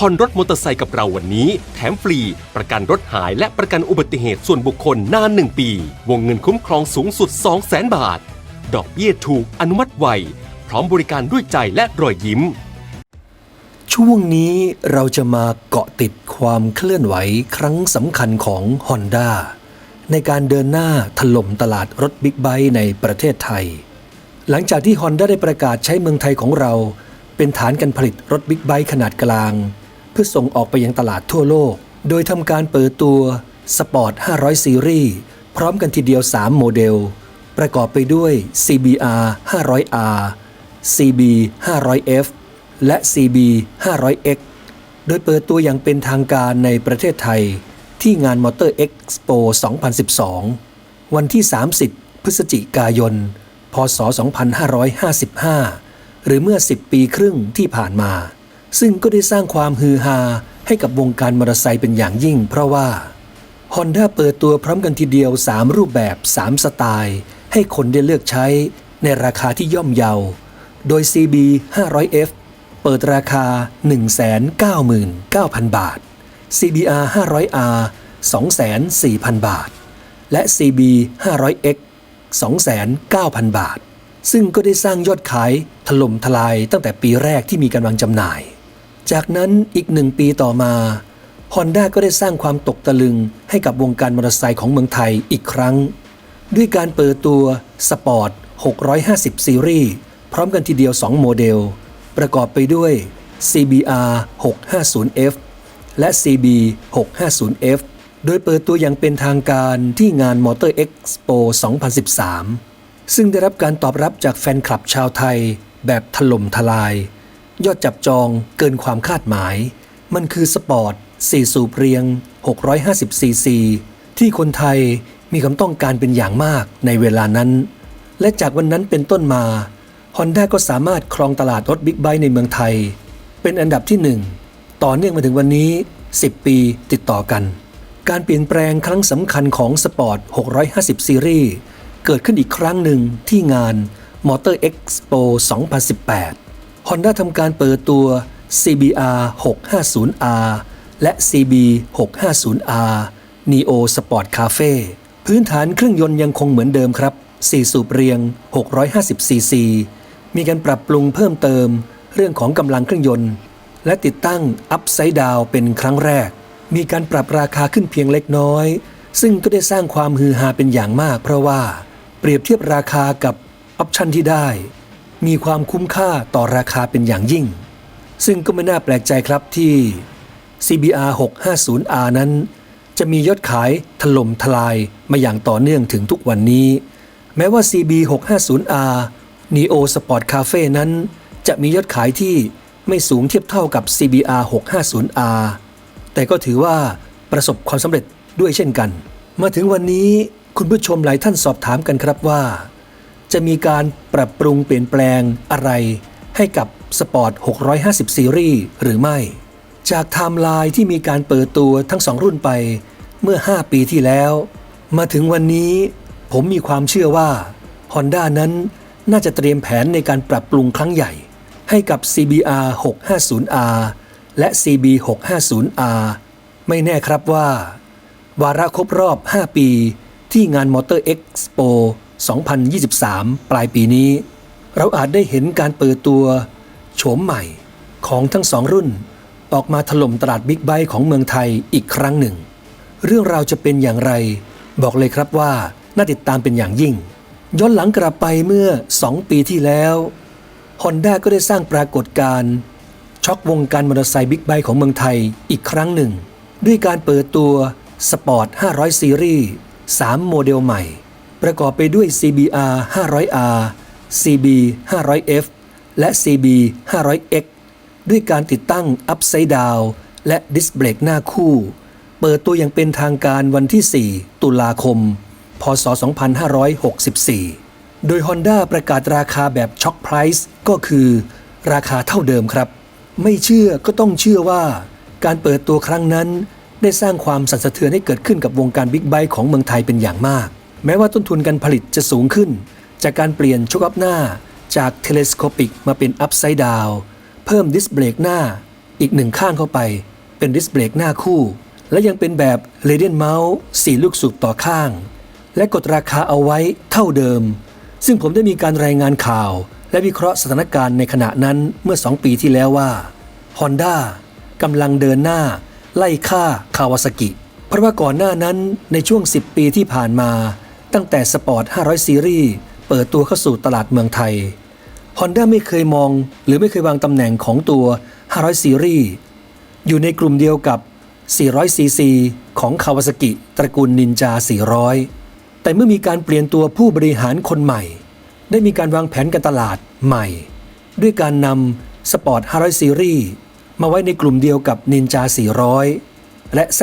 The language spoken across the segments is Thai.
ผ่อนรถมอเตอร์ไซค์กับเราวันนี้ แถมฟรี ประกันรถหายและประกันอุบัติเหตุส่วนบุคคลนาน 1 ปี วงเงินคุ้มครองสูงสุด 200,000 บาท ดอกเบี้ยถูกอนุมัติไว พร้อมบริการด้วยใจและรอยยิ้ม ช่วงนี้เราจะมาเกาะติดความเคลื่อนไหวครั้งสำคัญของ Honda ในการเดินหน้าถล่มตลาดรถบิ๊กไบค์ในประเทศไทย หลังจากที่ Honda ได้ประกาศใช้เมืองไทยของเรา เป็นฐานการผลิตรถบิ๊กไบค์ขนาดกลาง พื่อส่งออกไปยังตลาดทั่วโลก โดยทำการเปิดตัว Sport 500 Series พร้อมกันทีเดียว 3 โมเดล ประกอบไปด้วย CBR 500R CB 500F และ CB 500X โดยเปิดตัวอย่างเป็นทางการในประเทศไทย ที่งาน Motor Expo 2012 วันที่ 30 พฤศจิกายน พศ 2555 หรือเมื่อ 10 ปีครึ่งที่ผ่านมา ซึ่งก็ได้สร้างความฮือฮาให้กับวงการมอเตอร์ไซค์เป็นอย่างยิ่ง เพราะว่า Honda เปิดตัวพร้อมกันทีเดียว 3 รูปแบบ 3 สไตล์ ให้คนได้เลือกใช้ในราคาที่ย่อมเยา โดย CB 500F เปิดราคา 199,000 บาท CBR 500R 24,000 บาท และ CB 500X 29,000 บาท ซึ่งก็ได้สร้างยอดขายถล่มทลายตั้งแต่ปีแรกที่มีกำลังจำหน่าย จากนั้นอีกหนึ่งปีต่อมา Honda ก็ได้สร้างความตกตะลึงให้กับวงการมอเตอร์ไซค์ของเมืองไทยอีกครั้ง ด้วยการเปิดตัว Sport 650 ซีรีส์พร้อมกันทีเดียว 2 โมเดล ประกอบไปด้วย CBR 650F และ CB 650F โดยเปิดตัวอย่างเป็นทางการที่งาน Motor Expo 2013 ซึ่งได้รับการตอบรับจากแฟนคลับชาวไทยแบบถล่มทลาย ยอดจับจองเกินความคาดหมาย มันคือสปอร์ต4สูบเรียง 650ซีซีที่คนไทยมีความต้องการเป็นอย่างมากในเวลานั้น และจากวันนั้นเป็นต้นมา Honda ก็สามารถครองตลาดรถบิ๊กไบค์ในเมืองไทย เป็นอันดับที่ 1 ต่อเนื่องมาถึงวันนี้ 10 ปีติดต่อกัน การเปลี่ยนแปลงครั้งสำคัญของสปอร์ต 650 ซีรีส์เกิดขึ้นอีกครั้งหนึ่งที่งาน Motor Expo 2018 Honda ทำการเปิดตัว CBR 650R และ CB 650R Neo Sport Cafe พื้นฐานเครื่องยนต์ยังคงเหมือนเดิมครับ 4 สูบเรียง 650 ซีซี มีการปรับปรุงเพิ่มเติม เรื่องของกำลังเครื่องยนต์ และติดตั้ง Upside Down เป็นครั้งแรก มีการปรับราคาขึ้นเพียงเล็กน้อย ซึ่งก็ได้สร้างความฮือฮาเป็นอย่างมาก เพราะว่าเปรียบเทียบราคากับออปชันที่ได้ มีความคุ้มค่าต่อราคาเป็นอย่างยิ่ง ซึ่งก็ไม่น่าแปลกใจครับที่ CBR 650R นั้น จะมียอดขายถล่มทลายมาอย่างต่อเนื่องถึงทุกวันนี้ แม้ว่า CB 650R Neo Sport Cafe นั้น จะมียอดขายที่ไม่สูงเทียบเท่ากับ CBR 650R แต่ก็ถือว่าประสบความสำเร็จด้วยเช่นกัน มาถึงวันนี้คุณผู้ชมหลายท่านสอบถามกันครับว่า จะมีการปรับปรุงเปลี่ยนแปลงอะไร ให้กับสปอร์ต 650 ซีรีส์หรือไม่ จากไทม์ไลน์ที่มีการเปิดตัวทั้งสองรุ่นไปเมื่อ 5 ปีที่แล้ว มาถึงวันนี้ ผมมีความเชื่อว่า Honda นั้นน่าจะเตรียมแผนในการปรับปรุงครั้งใหญ่ ให้กับ CBR 650R และ CB 650R ไม่แน่ครับว่า วาระครบรอบ 5 ปีที่งาน Motor Expo 2023 ปลายปีนี้ เราอาจได้เห็นการเปิดตัวโฉมใหม่ของทั้งสองรุ่น ออกมาถล่มตลาดบิ๊กไบค์ของเมืองไทยอีกครั้งหนึ่ง เรื่องราวจะเป็นอย่างไร บอกเลยครับว่าน่าติดตามเป็นอย่างยิ่ง ย้อนหลังกลับไปเมื่อ 2 ปีที่แล้ว Honda ก็ได้สร้างปรากฏการณ์ช็อกวงการมอเตอร์ไซค์บิ๊กไบค์ของเมืองไทยอีกครั้งหนึ่ง ด้วยการเปิดตัว Sport 500 ซีรีส์ 3 โมเดลใหม่ ประกอบไปด้วย CBR 500R CB 500F และ CB 500X ด้วยการติดตั้ง Upside Down และดิสเบรกหน้าคู่ เปิดตัวอย่างเป็นทางการวันที่ 4 ตุลาคม พศ 2564 โดย Honda ประกาศราคาแบบช็อคไพรส์ก็คือ ราคาเท่าเดิมครับ ไม่เชื่อก็ต้องเชื่อว่า การเปิดตัวครั้งนั้น ได้สร้างความสั่นสะเทือนให้เกิดขึ้นกับวงการบิ๊กไบค์ของเมืองไทยเป็นอย่างมาก แม้ว่าต้นทุนการผลิตจะสูงขึ้น จากการเปลี่ยนชุกอัพหน้าจากเทเลสโคปิกมาเป็นอัพไซด์ดาวเพิ่มดิสเบรกหน้าอีกหนึ่งข้างเข้าไป เป็นดิสเบรกหน้าคู่ และยังเป็นแบบเรเดียนเมาส์4ลูกสูบต่อข้าง และกดราคาเอาไว้เท่าเดิม ซึ่งผมได้มีการรายงานข่าว และวิเคราะห์สถานการณ์ในขณะนั้นเมื่อ 2 ปีที่แล้วว่า Honda กำลังเดินหน้า ไล่ฆ่าคาวาซากิ เพราะว่าก่อนหน้านั้นในช่วง 10 ปีที่ผ่านมา ตั้งแต่สปอร์ต 500 ซีรีส์เปิดตัวเข้าสู่ตลาดเมืองไทย Honda ไม่เคยมองหรือไม่เคยวางตำแหน่งของตัว 500 ซีรีส์อยู่ในกลุ่มเดียวกับ 400 ซีซีของคาวาซากิตระกูลนินจา 400 แต่เมื่อมีการเปลี่ยนตัวผู้บริหารคนใหม่ ได้มีการวางแผนการตลาดใหม่ ด้วยการนำสปอร์ต 500 ซีรีส์มาไว้ในกลุ่มเดียวกับนินจา 400 และ Z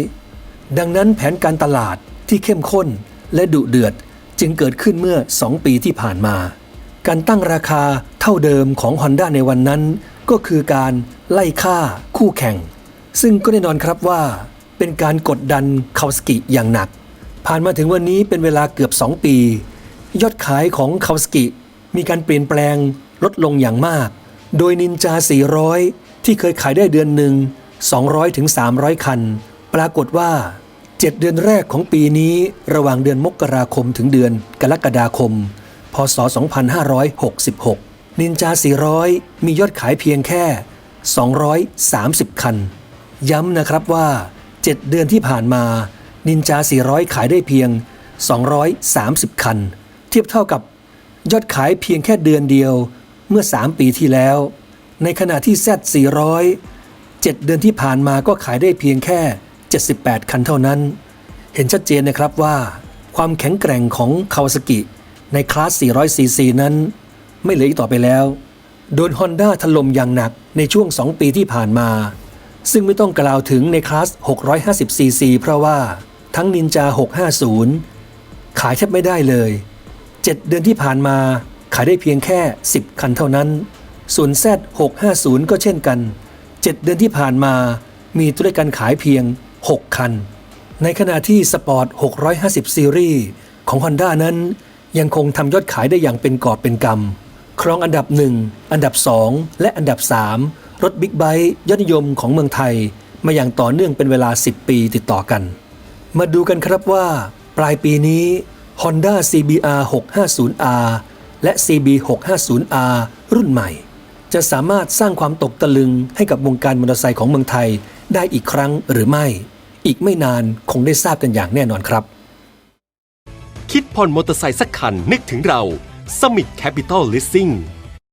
400 ดังนั้นแผนการตลาดที่เข้มข้น และดุเดือดจึงเกิดขึ้นเมื่อ 2 ปีที่ผ่านมา การตั้งราคาเท่าเดิมของ Honda ในวันนั้น ก็คือการไล่ฆ่าคู่แข่ง ซึ่งก็แน่นอนครับว่า เป็นการกดดันคาวสกิอย่างหนัก ผ่านมาถึงวันนี้เป็นเวลาเกือบ 2 ปี ยอดขายของคาวสกิมีการเปลี่ยนแปลงลดลงอย่างมาก โดยนินจา 400 ที่เคยขายได้เดือนหนึ่ง200ถึง300 คัน ปรากฏว่า 7 เดือนแรกของปีนี้ระหว่างเดือนมกราคมถึงเดือนกรกฎาคม พศ 2566 นินจา 400 มียอดขายเพียงแค่ 230 คัน ย้ำนะครับว่า 7 เดือนที่ผ่านมา นินจา 400 ขายได้เพียง 230 คัน เทียบเท่ากับยอดขายเพียงแค่เดือนเดียวเมื่อ 3 ปีที่แล้ว ในขณะที่ Z 400 7 เดือนที่ผ่านมาก็ขายได้เพียงแค่ 78 คันเท่านั้น เห็นชัดเจนนะครับว่า ความแข็งแกร่งของคาวาซากิในคลาส 400cc นั้น ไม่เหลืออีกต่อไปแล้ว โดน Honda ถล่มอย่างหนักในช่วง 2 ปีที่ผ่านมา ซึ่งไม่ต้องกล่าวถึงในคลาส 650cc เพราะว่าทั้ง Ninja 650 ขายแทบไม่ได้เลย 7 เดือนที่ผ่านมาขายได้เพียงแค่ 10 คันเท่านั้น ส่วน Z 650 ก็เช่นกัน 7 เดือนที่ผ่านมามีตัวเลขการขายเพียง 6 คัน ในขณะที่สปอร์ต 650 ซีรีส์ของ Honda นั้น ยังคงทำยอดขายได้อย่างเป็นกอบเป็นกำ ครองอันดับ 1 อันดับ 2 และอันดับ 3 รถบิ๊กไบค์ยอดนิยมของเมืองไทย มาอย่างต่อเนื่องเป็นเวลา 10 ปีติดต่อกัน มาดูกันครับว่า ปลายปีนี้ Honda CBR 650R และ CB 650R รุ่นใหม่ จะสามารถสร้างความตกตะลึงให้กับวงการมอเตอร์ไซค์ของเมืองไทยได้อีกครั้งหรือไม่ อีกไม่นานคงได้ทราบกันอย่างแน่นอนครับ คิดผ่อนมอเตอร์ไซค์สักคันนึกถึงเรา Summit Capital Leasing